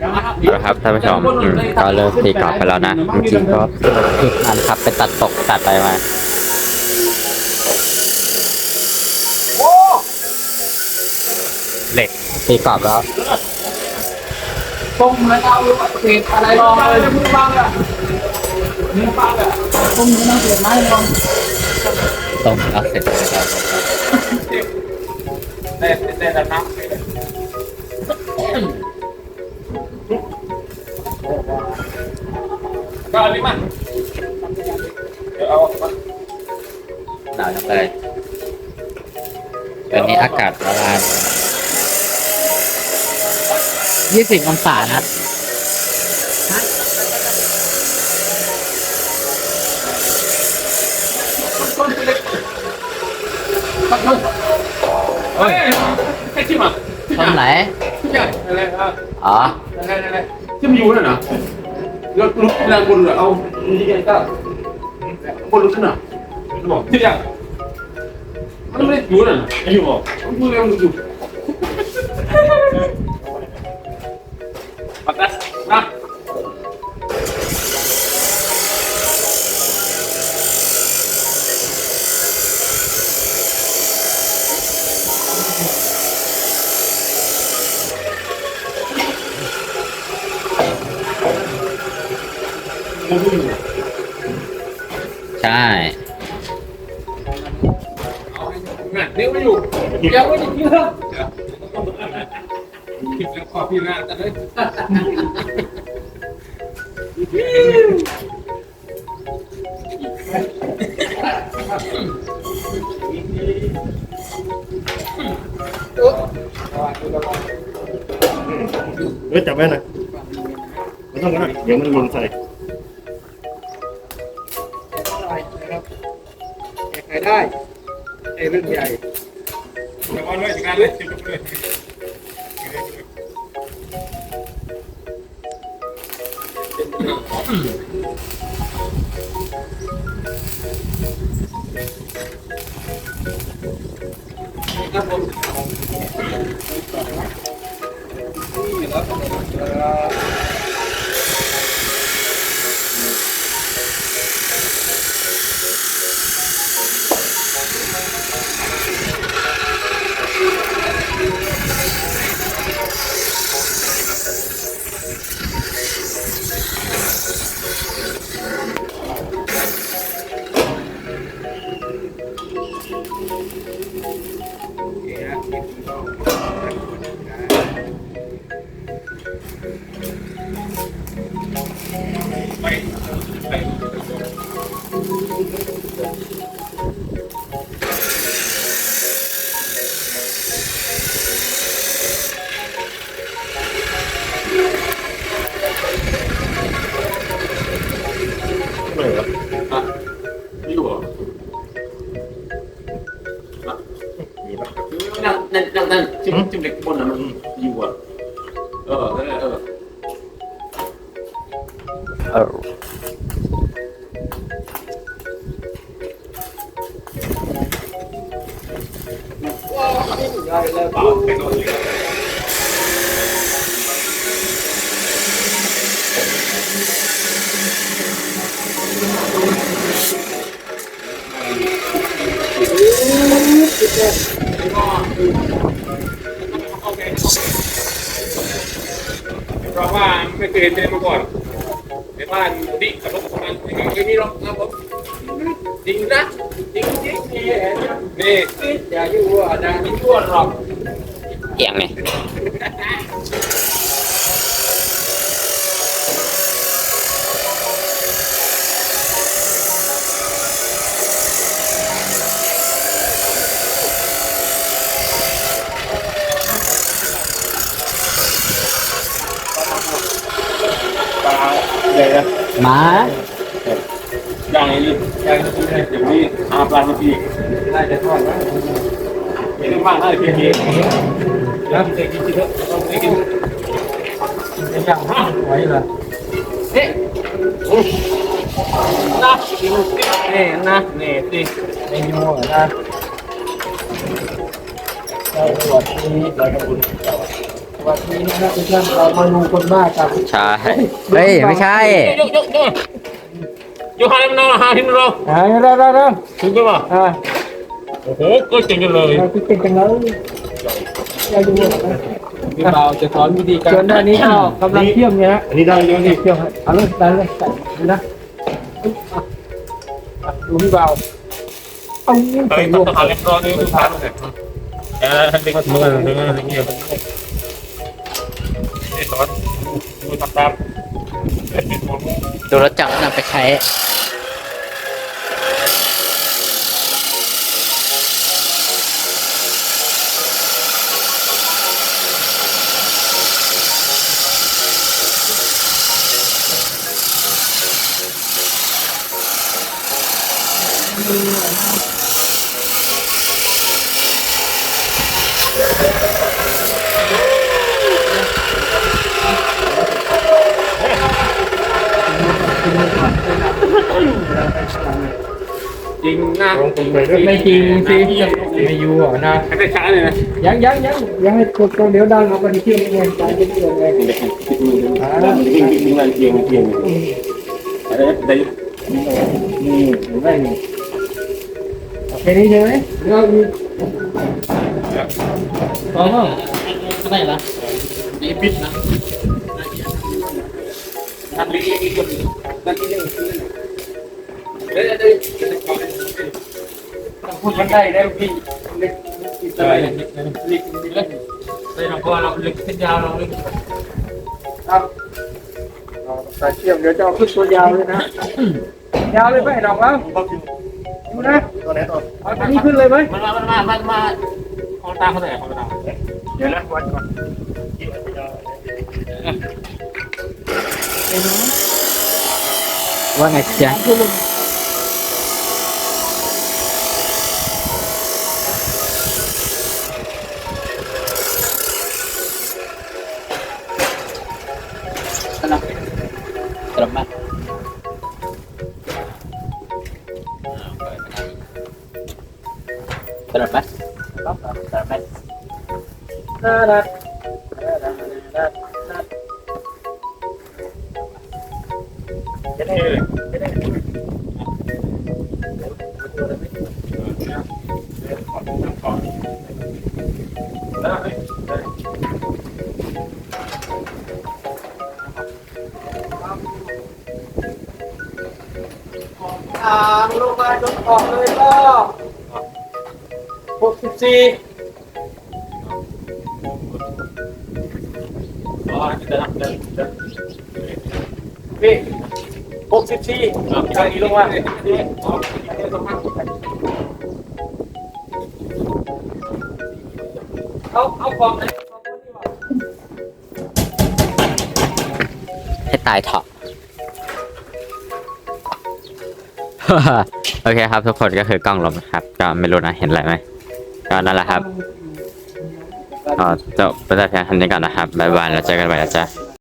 เอาละครับท่านผู้ชมอืมก็เริ่มตีกอล์ฟไปแล้วนะจริงๆก็ผิดมันครับไปตัดตกตัดอะไรมาเหล็กตีกรอบแล้วตรงแล้วเอาเศษอะไรลองเลยมือบังอะมือบังอะตรงนี้ต้องเศษไม้ลองตรงแล้วเสร็จแล้วครับได้ได้แต่น้ำ ก็อันนี้มันเดี๋ยวเอาหนาวจังเลยตอนนี้อากาศประมาณยี่สิบองศานะเฮ้ยแค่ชิมอะต้นไหนใช่อะไรอะอ๋ออะไรอะไรที่มันอยู่นั่นน่ะแล้วลุกแรงบนเหรอเอาดีกันก็บนลุกขึ้นอะ บอกที่ยังมันไม่ได้อยู่นั่นไม่อยู่ ใช่งานเดี๋ยวไม่อยู่เดี๋ยวไม่อยู่เรื่องคิดแล้วขอพี่งาแต่เลยเฮ้ยจับไว้หน่อยไม่ต้องก็ได้เดี๋ยวมันล่นใส่ ครได้ไอ้เรื่องใหญ่เดี๋ยวเอาเลยงานเลยเลยไม่ นนะมันอยู่อะเออนั่นแหละเออเออเปล่าไปก่อนเลย เพราะว่าไม่เคยเห็นเลยมาก่อนในบ้านดิกับรถของมันไม่มีไมีหรอกครับผมจริงนะจริงจริงนี่นี่อย่าอยู่อะอย่าไม่ชั่วหรอกเอียงไง ปลาใหญ่นะหมาอย่างนี้ย่างนี้อย่างนี้อาปลาทับทีได้จะทอดนะเห็นบ้างได้เพียงเองแล้วเด็กกินเถอะต้องกินอย่างห้าไว้ละเฮ้นะกินนี่นะนี่สิเมนูนะสวัสดีเราทำบุญ วันนี้นะครับทุกท่านเรามาดูคนบ้ากันใช่เฮ้ยไม่ใช่ ยกยกยกยกหาที่มันนอนหาที่มันนอนอ่าเร็วเร็วเร็วถึงไปป่ะอ่าโอ้โหก็เจ๋งจังเลยเราคิดเป็นจังเลยเราดูพี่เบาจะสอนวิธีการส่วนด้านนี้ก็กำลังเที่ยมเนี่ยฮะอันนี้ได้ยังนี่นี่เที่ยมฮะเอาเลยได้เลยใส่ดูนะอะดูพี่เบาเอาเฮ้ใส่ยรต้อวงมหาเล็กน้อยนี่คือผ่านเลยเออเด็กมือเด็กอะไรเงี้ย มือทำตามดูรถจักรนำไปใช้ จริงนะไม่จริงสิไม่อยู่หรอนะให้ได้ช้าเลยนะยังยังยังยังให้กดตัวเดี๋ยวดังเอาไปที่เที่ยงเองใจเย็นๆเลยเด็กติดมือนะเด็กติดมือเทียงเทียงอะไรได้นี่เห็นไหมนี่โอเคนี่ใช่ไหมเดี๋ยวมีอ๋ออะไรล่ะนี่ปิดนะทำดีอีกคนนั่นที่ยั พูดกันได้ได้พี่เล็กติดเออะไรอเล็กเล็กเล็กได้เราก็เราเล็กเส้นยาวเราเล็กครับสายเชื่อมเดี๋ยวจะเอาขึ้นตัวยาวเลยนะ ยาวเลยไหมดอกแล้วดูนะตัวไหนต่อเอาอันนี้ขึ้นเลยไหมมันมามันมามันมาของตาเขาไหนของตาเดี๋ยวนะวัดก่อนว่าไงจ๊ะ ทางลงมาจนออกเลยก็หกสิบสี่ พี่หกสิบสี่ทางนี้ลงมาอ๋อต้องพักเอาเอาของไหนให้ตายเถอะ โอเคครับทุกคนก็คือกล้องลมนะครับ ก็ไม่รู้นะเห็นอะไรไหมก็นั่นแหละครับ ก็จบปแต่เพียงเท่านี้ก่อนนะครับบ๊ายบายแล้วเจอกันใหม่นะจ๊ะ